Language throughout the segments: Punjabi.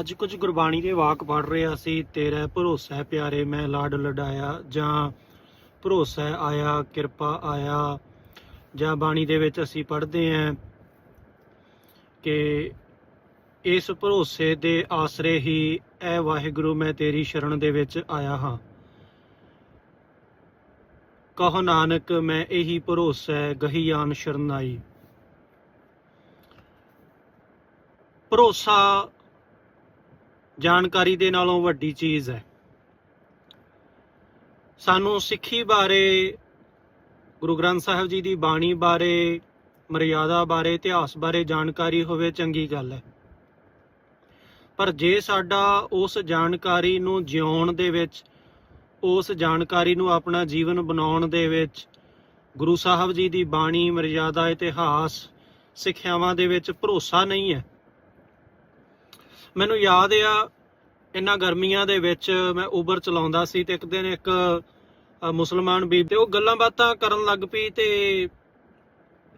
ਅੱਜ ਕੁਝ ਗੁਰਬਾਣੀ ਦੇ ਵਾਕ ਪੜ ਰਿਹਾ ਸੀ, ਤੇਰਾ ਭਰੋਸਾ ਪਿਆਰੇ ਮੈਂ ਲਾਡ ਲਡਾਇਆ, ਜਾਂ ਭਰੋਸਾ ਆਇਆ, ਕਿਰਪਾ ਆਇਆ। ਜਾਂ ਬਾਣੀ ਦੇ ਵਿੱਚ ਅਸੀਂ ਪੜ੍ਹਦੇ ਹਾਂ ਕਿ ਇਸ ਭਰੋਸੇ ਦੇ ਆਸਰੇ ਹੀ ਐ ਵਾਹਿਗੁਰੂ, ਮੈਂ ਤੇਰੀ ਸ਼ਰਨ ਦੇ ਵਿੱਚ ਆਇਆ ਹਾਂ। ਕਹੋ ਨਾਨਕ, ਮੈਂ ਇਹੀ ਭਰੋਸਾ ਹੈ ਗਹੀਆਨ ਸ਼ਰਨਾਈ। ਭਰੋਸਾ ਜਾਣਕਾਰੀ ਦੇ ਨਾਲੋਂ ਵੱਡੀ ਚੀਜ਼ ਹੈ। ਸਾਨੂੰ ਸਿੱਖੀ ਬਾਰੇ, ਗੁਰੂ ਗ੍ਰੰਥ ਸਾਹਿਬ ਜੀ ਦੀ ਬਾਣੀ ਬਾਰੇ, ਮਰਿਆਦਾ ਬਾਰੇ, ਇਤਿਹਾਸ ਬਾਰੇ ਜਾਣਕਾਰੀ ਹੋਵੇ ਚੰਗੀ ਗੱਲ ਹੈ। ਪਰ ਜੇ ਸਾਡਾ ਉਸ ਜਾਣਕਾਰੀ ਨੂੰ ਜਿਉਣ ਦੇ ਵਿੱਚ, ਉਸ ਜਾਣਕਾਰੀ ਨੂੰ ਆਪਣਾ ਜੀਵਨ ਬਣਾਉਣ ਦੇ ਵਿੱਚ, ਗੁਰੂ ਸਾਹਿਬ ਜੀ ਦੀ ਬਾਣੀ, ਮਰਿਆਦਾ, ਇਤਿਹਾਸ ਸਿੱਖਿਆਵਾਂ ਦੇ ਵਿੱਚ ਭਰੋਸਾ ਨਹੀਂ ਹੈ। ਮੈਨੂੰ ਯਾਦ ਆ, ਇੰਨਾ ਗਰਮੀਆਂ ਦੇ ਵਿੱਚ ਮੈਂ ਉਬਰ ਚਲਾਉਂਦਾ ਸੀ ਤੇ ਇੱਕ ਦਿਨ ਇੱਕ ਮੁਸਲਮਾਨ ਬੀਬੀ ਤੇ ਉਹ ਗੱਲਾਂ ਬਾਤਾਂ ਕਰਨ ਲੱਗ ਪਈ ਤੇ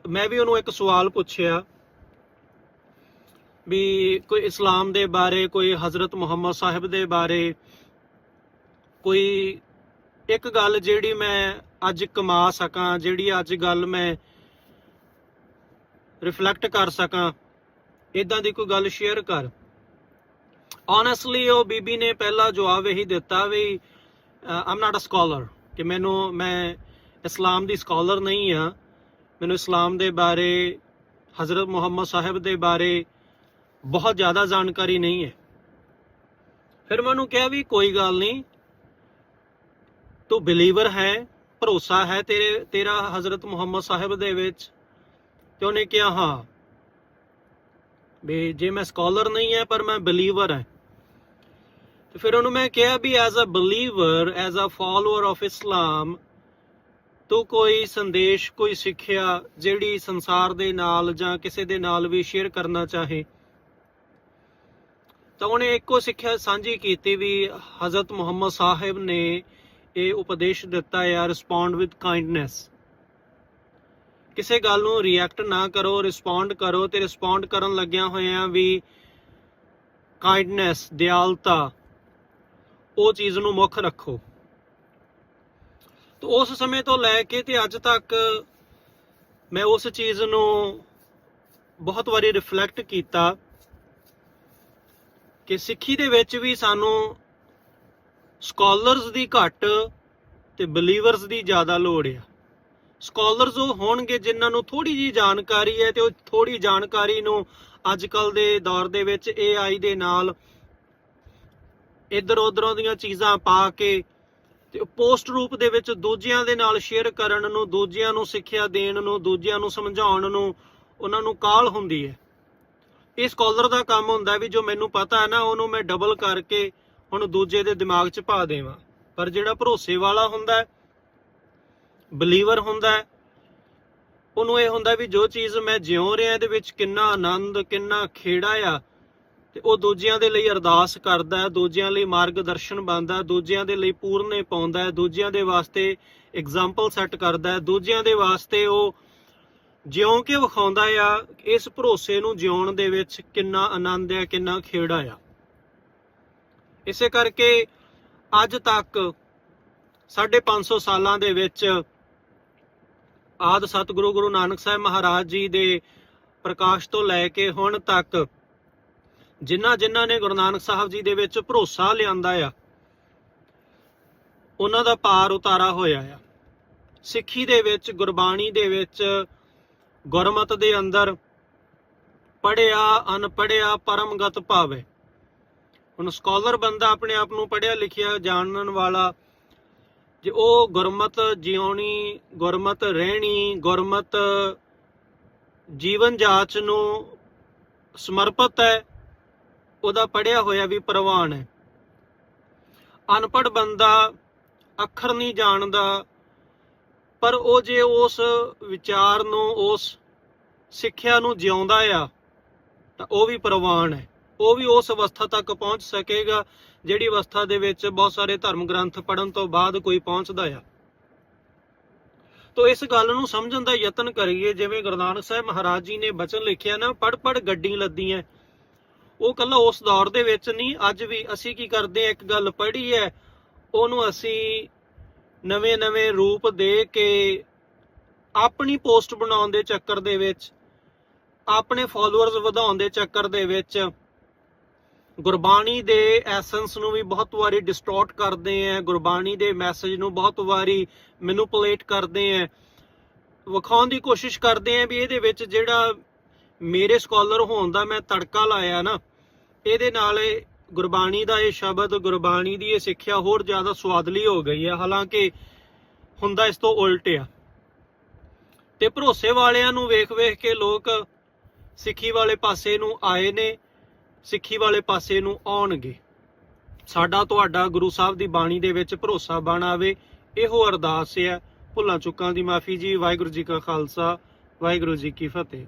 ਮੈਂ ਵੀ ਉਹਨੂੰ ਇੱਕ ਸਵਾਲ ਪੁੱਛਿਆ ਵੀ ਕੋਈ ਇਸਲਾਮ ਦੇ ਬਾਰੇ, ਕੋਈ ਹਜ਼ਰਤ ਮੁਹੰਮਦ ਸਾਹਿਬ ਦੇ ਬਾਰੇ, ਕੋਈ ਇੱਕ ਗੱਲ ਜਿਹੜੀ ਮੈਂ ਅੱਜ ਕਮਾ ਸਕਾਂ, ਜਿਹੜੀ ਅੱਜ ਗੱਲ ਮੈਂ ਰਿਫਲੈਕਟ ਕਰ ਸਕਾਂ ਇਦਾਂ ਦੀ ਕੋਈ ਗੱਲ ਸ਼ੇਅਰ ਕਰ। ਓਨੈਸਟਲੀ ਉਹ ਬੀਬੀ ਨੇ ਪਹਿਲਾ ਜਵਾਬ ਇਹੀ ਦਿੱਤਾ ਵੀ ਆਮ ਨਾਟ ਅ ਸਕਾਲਰ ਕਿ ਮੈਨੂੰ, ਮੈਂ ਇਸਲਾਮ ਦੀ ਸਕਾਲਰ ਨਹੀਂ ਆ ਮੈਨੂੰ ਇਸਲਾਮ ਦੇ ਬਾਰੇ, ਹਜ਼ਰਤ ਮੁਹੰਮਦ ਸਾਹਿਬ ਦੇ ਬਾਰੇ ਬਹੁਤ ਜ਼ਿਆਦਾ ਜਾਣਕਾਰੀ ਨਹੀਂ ਹੈ। ਫਿਰ ਮੈਨੂੰ ਕਿਹਾ ਵੀ, ਕੋਈ ਗੱਲ ਨਹੀਂ। ਤੂੰ ਬਿਲੀਵਰ ਹੈ, ਭਰੋਸਾ ਹੈ ਤੇਰੇ, ਤੇਰਾ ਹਜ਼ਰਤ ਮੁਹੰਮਦ ਸਾਹਿਬ ਦੇ ਵਿੱਚ? ਤੇ ਉਹਨੇ ਕਿਹਾ, ਹਾਂ। ਵੀ ਜੇ ਮੈਂ ਸਕਾਲਰ ਨਹੀਂ ਹੈ, ਪਰ ਮੈਂ ਬਿਲੀਵਰ ਹਾਂ। ਤੇ ਫਿਰ ਉਹਨੂੰ ਮੈਂ ਕਿਹਾ ਵੀ as a believer as a follower of Islam ਤੂੰ ਕੋਈ ਸੰਦੇਸ਼, ਕੋਈ ਸਿੱਖਿਆ ਜਿਹੜੀ ਸੰਸਾਰ ਦੇ ਨਾਲ ਜਾਂ ਕਿਸੇ ਦੇ ਨਾਲ ਵੀ ਸ਼ੇਅਰ ਕਰਨਾ ਚਾਹੇ। ਤਾਂ ਉਹਨੇ ਇੱਕੋ ਸਿੱਖਿਆ ਸਾਂਝੀ ਕੀਤੀ ਵੀ ਹਜ਼ਰਤ ਮੁਹੰਮਦ ਸਾਹਿਬ ਨੇ ਇਹ ਉਪਦੇਸ਼ ਦਿੱਤਾ ਹੈ ਰਿਸਪੌਂਡ ਵਿਦ ਕਾਈਂਡਨੈਸ ਕਿਸੇ ਗੱਲ ਨੂੰ ਰਿਐਕਟ ਨਾ ਕਰੋ ਰਿਸਪੌਂਡ ਕਰੋ ਤੇ ਰਿਸਪੌਂਡ ਕਰਨ ਲੱਗਿਆ ਹੋਇਆ ਵੀ ਕਾਈਂਡਨੈਸ ਦਿਆਲਤਾ ਉਹ ਚੀਜ਼ ਨੂੰ ਮੁੱਖ ਰੱਖੋ। ਤਾਂ ਉਸ ਸਮੇਂ ਤੋਂ ਲੈ ਕੇ ਤੇ ਅੱਜ ਤੱਕ ਮੈਂ ਉਸ ਚੀਜ਼ ਨੂੰ ਬਹੁਤ ਵਾਰੀ ਰਿਫਲੈਕਟ ਕੀਤਾ ਕਿ ਸਿੱਖੀ ਦੇ ਵਿੱਚ ਵੀ ਸਾਨੂੰ ਸਕਾਲਰਸ ਦੀ ਘੱਟ ਤੇ ਬਲੀਵਰਸ ਦੀ ਜ਼ਿਆਦਾ ਲੋੜ ਆ। ਸਕਾਲਰਸ ਉਹ ਹੋਣਗੇ ਜਿਨ੍ਹਾਂ ਨੂੰ ਥੋੜੀ ਜੀ ਜਾਣਕਾਰੀ ਹੈ ਤੇ ਉਹ ਥੋੜੀ ਜਾਣਕਾਰੀ ਨੂੰ ਅੱਜ ਕੱਲ ਦੇ ਦੌਰ ਦੇ ਵਿੱਚ AI ਦੇ ਨਾਲ ਇੱਧਰ ਉਧਰੋਂ ਦੀਆਂ ਚੀਜ਼ਾਂ ਪਾ ਕੇ ਤੇ ਪੋਸਟ ਰੂਪ ਦੇ ਵਿੱਚ ਦੂਜਿਆਂ ਦੇ ਨਾਲ ਸ਼ੇਅਰ ਕਰਨ ਨੂੰ, ਦੂਜਿਆਂ ਨੂੰ ਸਿੱਖਿਆ ਦੇਣ ਨੂੰ, ਦੂਜਿਆਂ ਨੂੰ ਸਮਝਾਉਣ ਨੂੰ ਉਹਨਾਂ ਨੂੰ ਕਾਲ ਹੁੰਦੀ ਹੈ। ਇਹ ਸਕਾਲਰ ਦਾ ਕੰਮ ਹੁੰਦਾ ਵੀ ਜੋ ਮੈਨੂੰ ਪਤਾ ਹੈ ਨਾ, ਉਹਨੂੰ ਮੈਂ ਡਬਲ ਕਰਕੇ ਹੁਣ ਦੂਜੇ ਦੇ ਦਿਮਾਗ 'ਚ ਪਾ ਦੇਵਾਂ। ਪਰ ਜਿਹੜਾ ਭਰੋਸੇ ਵਾਲਾ ਹੁੰਦਾ ਬਲੀਵਰ ਹੁੰਦਾ ਉਹਨੂੰ ਇਹ ਹੁੰਦਾ ਵੀ ਜੋ ਚੀਜ਼ ਮੈਂ ਜਿਉ ਰਿਹਾ, ਇਹਦੇ ਵਿੱਚ ਕਿੰਨਾ ਆਨੰਦ, ਕਿੰਨਾ ਖੇੜਾ ਆ ਤੇ ਉਹ ਦੂਜਿਆਂ ਦੇ ਲਈ ਅਰਦਾਸ ਕਰਦਾ ਹੈ, ਦੂਜਿਆਂ ਲਈ ਮਾਰਗਦਰਸ਼ਨ ਬਣਦਾ ਹੈ, ਦੂਜਿਆਂ ਦੇ ਲਈ ਪੂਰਨੇ ਪਾਉਂਦਾ ਹੈ, ਦੂਜਿਆਂ ਦੇ ਵਾਸਤੇ ਐਗਜ਼ਾਮਪਲ ਸੈੱਟ ਕਰਦਾ ਹੈ, ਦੂਜਿਆਂ ਦੇ ਵਾਸਤੇ ਉਹ ਜਿਉਂ ਕੇ ਵਿਖਾਉਂਦਾ ਆ, ਇਸ ਭਰੋਸੇ ਨੂੰ ਜਿਉਣ ਦੇ ਵਿੱਚ ਕਿੰਨਾ ਆਨੰਦ ਆ ਕਿੰਨਾ ਖੇੜਾ ਆ। ਇਸੇ ਕਰਕੇ ਅੱਜ ਤੱਕ 550 ਸਾਲਾਂ ਦੇ ਵਿੱਚ ਆਦ ਸਤਿਗੁਰੂ ਗੁਰੂ ਨਾਨਕ ਸਾਹਿਬ ਮਹਾਰਾਜ ਜੀ ਦੇ ਪ੍ਰਕਾਸ਼ ਤੋਂ ਲੈ ਕੇ ਹੁਣ ਤੱਕ ਜਿਨ੍ਹਾਂ ਜਿਨ੍ਹਾਂ ਨੇ ਗੁਰੂ ਨਾਨਕ ਸਾਹਿਬ ਜੀ ਦੇ ਵਿੱਚ ਭਰੋਸਾ ਲਿਆਂਦਾ ਆ, ਉਹਨਾਂ ਦਾ ਪਾਰ ਉਤਾਰਾ ਹੋਇਆ ਆ। ਸਿੱਖੀ ਦੇ ਵਿੱਚ, ਗੁਰਬਾਣੀ ਦੇ ਵਿੱਚ, ਗੁਰਮਤ ਦੇ ਅੰਦਰ ਪੜਿਆ ਅਨਪੜਿਆ ਪਰਮਗਤ ਭਾਵੇ। ਹੁਣ ਸਕਾਲਰ ਬੰਦਾ ਆਪਣੇ ਆਪ ਨੂੰ ਪੜਿਆ ਲਿਖਿਆ ਜਾਣਨ ਵਾਲਾ, ਜੇ ਉਹ ਗੁਰਮਤ ਜਿਉਣੀ, ਗੁਰਮਤ ਰਹਿਣੀ, ਗੁਰਮਤ ਜੀਵਨ ਜਾਚ ਨੂੰ ਸਮਰਪਿਤ ਹੈ ਉਹਦਾ ਪੜਿਆ ਹੋਇਆ ਵੀ ਪ੍ਰਵਾਨ ਹੈ। ਅਨਪੜ ਬੰਦਾ ਅੱਖਰ ਨਹੀਂ ਜਾਣਦਾ, ਪਰ ਉਹ ਜੇ ਉਸ ਵਿਚਾਰ ਨੂੰ, ਉਸ ਸਿੱਖਿਆ ਨੂੰ ਜਿਉਂਦਾ ਆ, ਤਾਂ ਉਹ ਵੀ ਪ੍ਰਵਾਨ ਹੈ। ਉਹ ਵੀ ਉਸ ਅਵਸਥਾ ਤੱਕ ਪਹੁੰਚ ਸਕੇਗਾ, ਜਿਹੜੀ ਅਵਸਥਾ ਦੇ ਵਿੱਚ ਬਹੁਤ ਸਾਰੇ ਧਰਮ ਗ੍ਰੰਥ ਪੜਨ ਤੋਂ ਬਾਅਦ ਕੋਈ ਪਹੁੰਚਦਾ ਆ। ਤੋ ਇਸ ਗੱਲ ਨੂੰ ਸਮਝਣ ਦਾ ਯਤਨ ਕਰੀਏ, ਜਿਵੇਂ ਗੁਰੂ ਨਾਨਕ ਸਾਹਿਬ ਮਹਾਰਾਜ ਜੀ ਨੇ ਬਚਨ ਲਿਖਿਆ ਨਾ ਪੜ ਪੜ ਗੱਡੀ ਲੱਦੀਆਂ। ਉਹ ਕੱਲਾ ਉਸ ਦੌਰ ਦੇ ਵਿੱਚ ਨਹੀਂ, ਅੱਜ ਵੀ ਅਸੀਂ ਕੀ ਕਰਦੇ ਆ ਇੱਕ ਗੱਲ ਪੜ੍ਹੀ ਹੈ, ਉਹਨੂੰ ਅਸੀਂ ਨਵੇਂ-ਨਵੇਂ ਰੂਪ ਦੇ ਕੇ ਆਪਣੀ ਪੋਸਟ ਬਣਾਉਣ ਦੇ ਚੱਕਰ ਦੇ ਵਿੱਚ, ਆਪਣੇ ਫਾਲੋਅਰਸ ਵਧਾਉਣ ਦੇ ਚੱਕਰ ਦੇ ਵਿੱਚ ਗੁਰਬਾਣੀ ਦੇ ਐਸੈਂਸ ਨੂੰ ਵੀ ਬਹੁਤ ਵਾਰੀ ਡਿਸਟੋਰਟ ਕਰਦੇ ਆ ਗੁਰਬਾਣੀ ਦੇ ਮੈਸੇਜ ਨੂੰ ਬਹੁਤ ਵਾਰੀ ਮੈਨੂਪੂਲੇਟ ਕਰਦੇ ਆ ਵਿਖਾਉਣ ਦੀ ਕੋਸ਼ਿਸ਼ ਕਰਦੇ ਆ ਵੀ ਇਹਦੇ ਵਿੱਚ ਜਿਹੜਾ ਮੇਰੇ ਸਕਾਲਰ ਹੋਣ ਦਾ ਮੈਂ ਤੜਕਾ ਲਾਇਆ ਨਾ, ਇਹਦੇ ਨਾਲ ਇਹ ਗੁਰਬਾਣੀ ਦਾ ਇਹ ਸ਼ਬਦ, ਗੁਰਬਾਣੀ ਦੀ ਇਹ ਸਿੱਖਿਆ ਹੋਰ ਜ਼ਿਆਦਾ ਸਵਾਦਲੀ ਹੋ ਗਈ ਹੈ ਹਾਲਾਂਕਿ ਹੁੰਦਾ ਇਸ ਤੋਂ ਉਲਟ ਆ। ਤੇ ਭਰੋਸੇ ਵਾਲਿਆਂ ਨੂੰ ਵੇਖ-ਵੇਖ ਕੇ ਲੋਕ ਸਿੱਖੀ ਵਾਲੇ ਪਾਸੇ ਨੂੰ ਆਏ ਨੇ, ਸਿੱਖੀ ਵਾਲੇ ਪਾਸੇ ਨੂੰ ਆਉਣਗੇ। ਸਾਡਾ ਤੁਹਾਡਾ ਗੁਰੂ ਸਾਹਿਬ ਦੀ ਬਾਣੀ ਦੇ ਵਿੱਚ ਭਰੋਸਾ ਬਣ ਆਵੇ, ਇਹੋ ਅਰਦਾਸ ਹੈ ਭੁੱਲਾਂ ਚੁੱਕਾਂ ਦੀ ਮਾਫੀ ਜੀ, ਵਾਹਿਗੁਰੂ ਜੀ ਕਾ ਖਾਲਸਾ, ਵਾਹਿਗੁਰੂ ਜੀ ਕੀ ਫਤਿਹ।